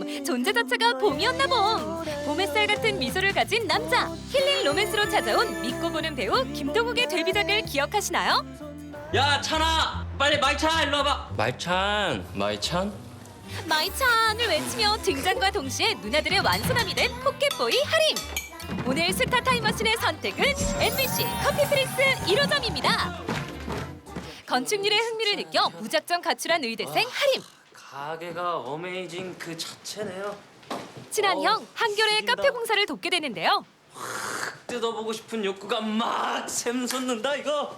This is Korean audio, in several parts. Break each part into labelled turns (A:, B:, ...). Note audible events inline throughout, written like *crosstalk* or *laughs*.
A: 봄 존재 자체가 봄이었나 봄. 봄햇살 같은 미소를 가진 남자 힐링 로맨스로 찾아온 믿고 보는 배우 김동욱의 데뷔작을 기억하시나요?
B: 야 찬아! 빨리 마이찬 일로 와봐. 마이찬 마이찬?
A: 마이찬을 외치며 등장과 동시에 누나들의 완소남이 된 포켓보이 하림 오늘 스타 타임머신의 선택은 MBC 커피 프린스 1호점입니다. 건축일에 흥미를 느껴 무작정 가출한 의대생 하림
B: 가게가 어메이징 그 자체네요.
A: 친한
B: 어,
A: 형 한결의
B: 죽인다.
A: 카페 공사를 돕게 되는데요.
B: 뜯어보고 싶은 욕구가 막 샘솟는다 이거.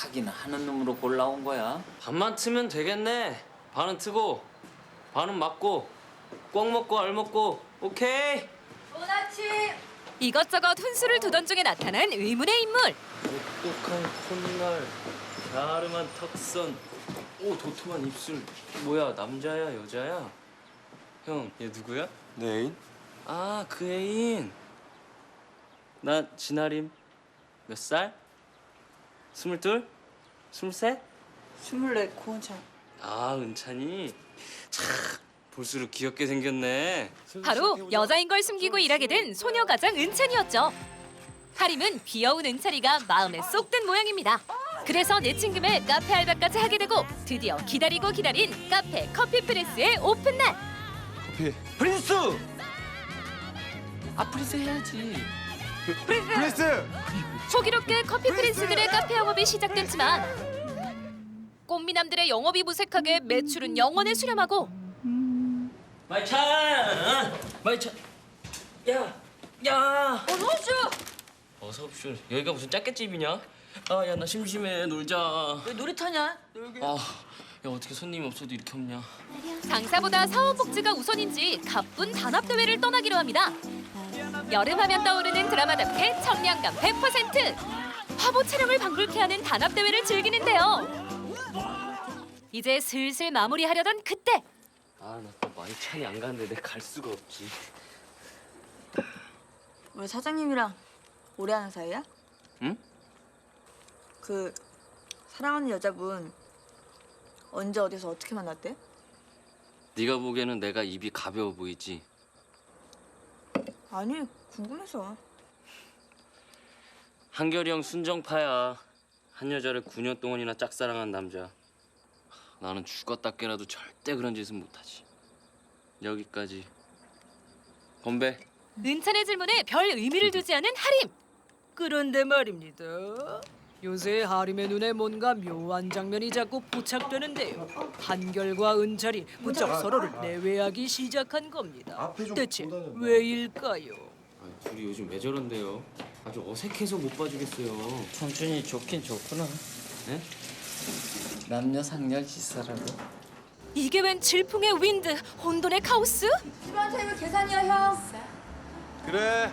C: 하긴 하는 놈으로 골라온 거야.
B: 반만 트면 되겠네. 반은 트고 반은 맞고 꽉 먹고 알 먹고 오케이?
A: 이것저것 훈수를 두던 중에 나타난 의문의 인물.
B: 똑똑한 콧날 갸름한 턱선 오 도톰한 입술 뭐야 남자야 여자야 형 얘 누구야?
D: 내 애인?
B: 아 그 애인 나 진아림 몇 살? 스물둘? 스물셋?
E: 스물네 고은찬
B: 아 은찬이 참 볼수록 귀엽게 생겼네
A: 바로 여자인 걸 숨기고 일하게 된 소녀 가장 은찬이었죠. 하림은 귀여운 은찬이가 마음에 쏙 든 모양입니다. 그래서 내친 김에 카페 알바까지 하게 되고 드디어 기다리고 기다린 카페 커피 프레스의 오픈 날.
D: 커피.
C: 프린스! 아 프린스 해야지.
D: 프린스!
A: 호기롭게 커피 프린스들의 카페 영업이 시작됐지만 꽃미남들의 영업이 무색하게 매출은 영원에 수렴하고
B: 마이찬! 마이찬! 야 야!
E: 어서 오쇼
B: 어서 옵쇼 여기가 무슨 짝꿍집이냐 아 야 나 심심해 놀자
E: 왜 놀이터냐?
B: 아야 어떻게 손님이 없어도 이렇게 없냐
A: 상사보다 사원복지가 우선인지 가쁜 단합 대회를 떠나기로 합니다. 여름하면 떠오르는 드라마답게 청량감 100%. 화보 촬영을 방불케 하는 단합 대회를 즐기는데요. 이제 슬슬 마무리하려던 그때
B: 아 나또 마이찬이 안 가는데 내가 갈 수가 없지
E: 우리 사장님이랑 오래 하는 사이야?
B: 응?
E: 그 사랑하는 여자분 언제 어디서 어떻게 만났대?
B: 네가 보기에는 내가 입이 가벼워 보이지?
E: 아니 궁금해서.
B: 한결이 형 순정파야. 한 여자를 9년 동안이나 짝사랑한 남자. 나는 죽었다 깨라도 절대 그런 짓은 못하지. 여기까지. 건배.
A: 은찬의 질문에 별 의미를 두지 않은 하림.
F: 그런데 말입니다. 요새 하림의 눈에 뭔가 묘한 장면이 자꾸 포착되는데요. 한결과 은철이 무척 서로를 내외하기 시작한 겁니다.
D: 앞에 좀
F: 대체
D: 보다는 봐.
F: 왜일까요?
B: 아, 둘이 요즘 왜 저런데요? 아주 어색해서 못 봐주겠어요
C: 청춘이 좋긴 좋구나.
B: 네?
C: 남녀 상렬 시사라고.
A: 이게 웬 질풍의 윈드, 혼돈의 카오스?
E: 시간 차이가 계산이야 형
D: 그래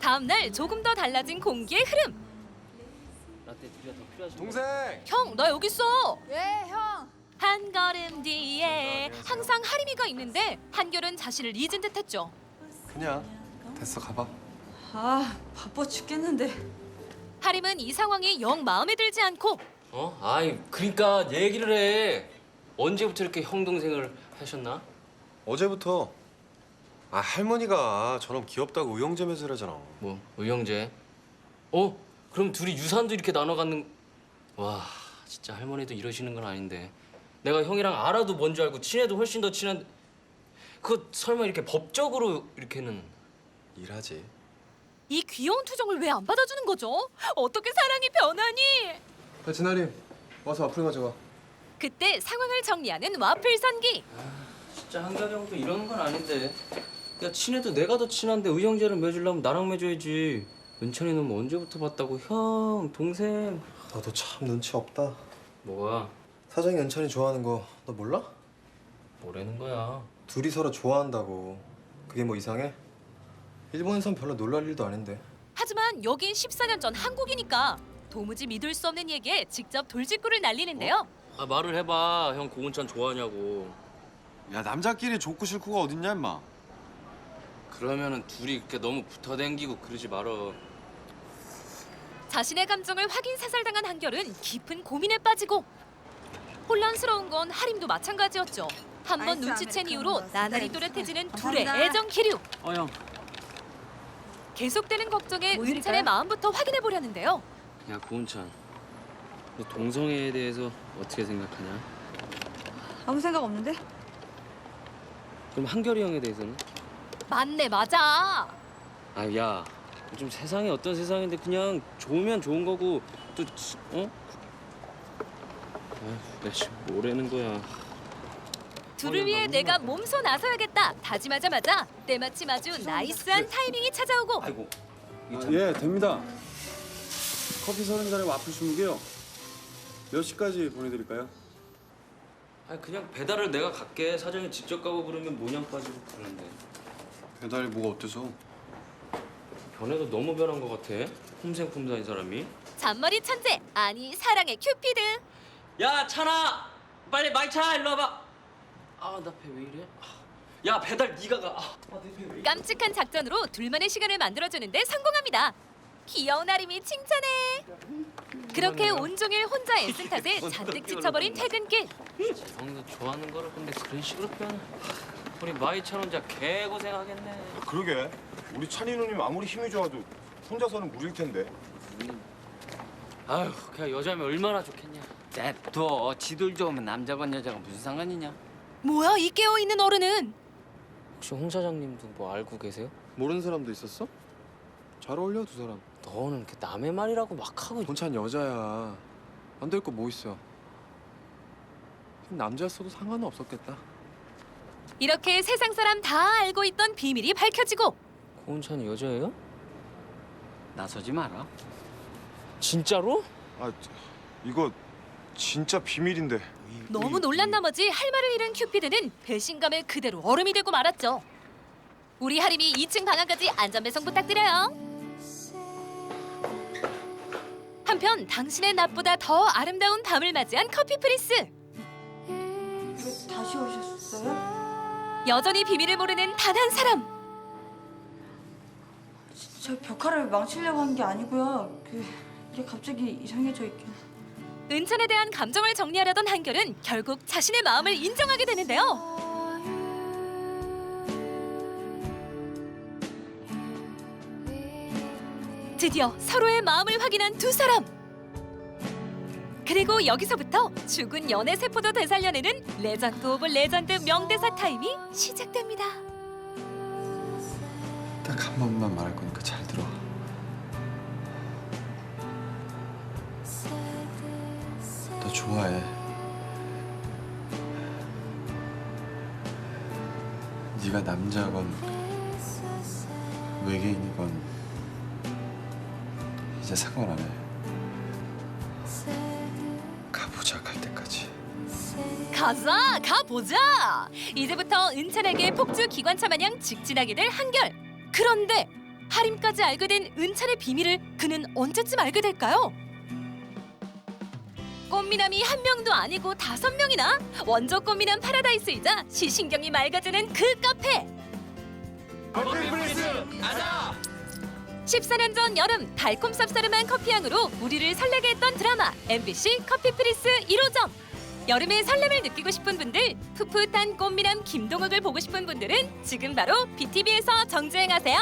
A: 다음 날 조금 더 달라진 공기의 흐름.
B: 라떼 둘이가 더 필요하신
D: 동생!
A: 형, 나 여기 있어.
E: 왜 형.
A: 한 걸음 뒤에 항상 하림이가 있는데 한결은 자신을 잊은 듯했죠.
D: 그냥 됐어 가봐.
E: 아 바빠 죽겠는데.
A: 하림은 이 상황이 영 마음에 들지 않고.
B: 어? 아이 그러니까 얘기를 해. 언제부터 이렇게 형 동생을 하셨나?
D: 어제부터. 아 할머니가 저놈 귀엽다고 의형제 매질하잖아.
B: 뭐 의형제? 어? 그럼 둘이 유산도 이렇게 나눠 갖는 와 진짜 할머니도 이러시는 건 아닌데 내가 형이랑 알아도 뭔지 알고 친해도 훨씬 더 친한 그 설마 이렇게 법적으로 이렇게는
D: 일하지
A: 이 귀여운 투정을 왜 안 받아주는 거죠? 어떻게 사랑이 변하니?
D: 야 진아림 와서 와플 가져가
A: 그때 상황을 정리하는 와플 선기.
B: 진짜 한결이 형도 이러는 건 아닌데 야 친해도 내가 더 친한데 의형제를 맺으려면 나랑 맺어야지 은찬이 는 언제부터 봤다고? 형 동생.
D: 너도 참 눈치 없다.
B: 뭐가?
D: 사장이 연찬이 좋아하는 거 너 몰라?
B: 뭐라는 거야?
D: 둘이 서로 좋아한다고. 그게 뭐 이상해? 일본에선 별로 놀랄 일도 아닌데.
A: 하지만 여긴 14년 전 한국이니까 도무지 믿을 수 없는 얘기에 직접 돌직구를 날리는데요.
B: 아 말을 해봐. 형 고은찬 좋아하냐고.
G: 야 남자끼리 좋고 싫고가 어딨냐 임마?
B: 그러면은 둘이 이렇게 너무 붙어댕기고 그러지 말어
A: 자신의 감정을 확인 사살당한 한결은 깊은 고민에 빠지고 혼란스러운 건 하림도 마찬가지였죠. 한 번
E: 아이스
A: 눈치챈
E: 아메리카노
A: 이후로
E: 넣었어.
A: 나날이
E: 네.
A: 또렷해지는 둘의
E: 감사합니다.
A: 애정 기류.
C: 어 형.
A: 계속되는 걱정에
E: 뭐
A: 은찬의
E: 드릴까요?
A: 마음부터 확인해 보려는데요.
B: 야 고은찬, 너 동성애에 대해서 어떻게 생각하냐?
E: 아무 생각 없는데?
B: 그럼 한결이 형에 대해서는?
A: 맞네 맞아.
B: 아, 야, 요즘 세상이 어떤 세상인데 그냥 좋으면 좋은 거고 또 어? 아, 내가 지금 뭐라는 거야?
A: 둘을 위해 내가 몸소 나서야겠다 다짐하자마자 때마침 아주 나이스한 타이밍이 찾아오고
B: 아이고,
G: 아,
B: 참-
G: 예 됩니다 커피 서른 잔에 와플 20개요 몇 시까지 보내드릴까요?
B: 아니 그냥 배달을 내가 갈게. 사장이 직접 가고 그러면 모냥 빠지고 그러는데.
G: 배달이 뭐가 어때서?
B: 변해도 너무 변한 것 같아. 폼생폼 사인 사람이.
A: 잔머리 천재 아니 사랑의 큐피드
B: 야 찬아, 빨리 마이차 일로 와봐. 아 나 배 왜 이래? 아, 야 배달 네가 가. 아, 내배 왜 이래?
A: 깜찍한 작전으로 둘만의 시간을 만들어주는데 성공합니다 귀여운 아림이 칭찬해 그렇게 온종일 혼자 애쓴 탓에 잔뜩 *laughs* 지쳐버린 퇴근길
B: 재성이도 좋아하는 거를 근데 그런 식으로 표현. 우리 마이찬 혼자 개 고생하겠네.
H: 그러게 우리 찬이 누님 아무리 힘이 좋아도 혼자서는 무릴 텐데
B: 아휴 그냥 여자면 얼마나 좋겠냐.
C: 냅둬. 지들 좋으면 남자건 여자건 무슨 상관이냐?
A: 뭐야 이 깨어 있는 어른은
B: 혹시 홍 사장님도 뭐 알고 계세요?
D: 모르는 사람도 있었어? 잘 어울려 두 사람.
B: 너는 이렇게 남의 말이라고 막 하고.
D: 본찬 여자야. 안 될 거 뭐 있어? 남자였어도 상관은 없었겠다.
A: 이렇게 세상 사람 다 알고 있던 비밀이 밝혀지고
B: 고은찬이 여자예요?
C: 나서지 마라.
B: 진짜로?
H: 아 이거 진짜 비밀인데
A: 너무 놀란 나머지 할 말을 잃은 큐피드는 배신감에 그대로 얼음이 되고 말았죠 우리 하림이 2층 방안까지 안전배송 부탁드려요 한편 당신의 낮보다 더 아름다운 밤을 맞이한 커피 프리스
E: 다시 오셨어요?
A: 여전히 비밀을 모르는 단 한 사람
E: 저 벽화를 망치려고 한 게 아니고요. 그 이게 갑자기 이상해져 있긴.
A: 은찬에 대한 감정을 정리하려던 한결은 결국 자신의 마음을 인정하게 되는데요 드디어 서로의 마음을 확인한 두 사람 그리고 여기서부터 죽은 연애 세포도 되살려내는 레전드 오브 레전드 명대사 타임이 시작됩니다.
G: 딱 한 번만 말할 거니까 잘 들어 너 좋아해. 네가 남자건 외계인이건 이제 상관 안 해 가보자 갈 때까지.
A: 가자 가보자! 이제부터 은찬에게 폭주 기관차 마냥 직진하게 될 한결! 그런데 하림까지 알게 된 은찬의 비밀을 그는 언제쯤 알게 될까요? 꽃미남이 한 명도 아니고 다섯 명이나? 원조 꽃미남 파라다이스이자 시신경이 맑아지는 그 카페 14년 전 여름 달콤 쌉싸름한 커피향으로 우리를 설레게 했던 드라마 MBC 커피 프리스 1호점. 여름의 설렘을 느끼고 싶은 분들 풋풋한 꽃미남 김동욱을 보고 싶은 분들은 지금 바로 BTV에서 정주행하세요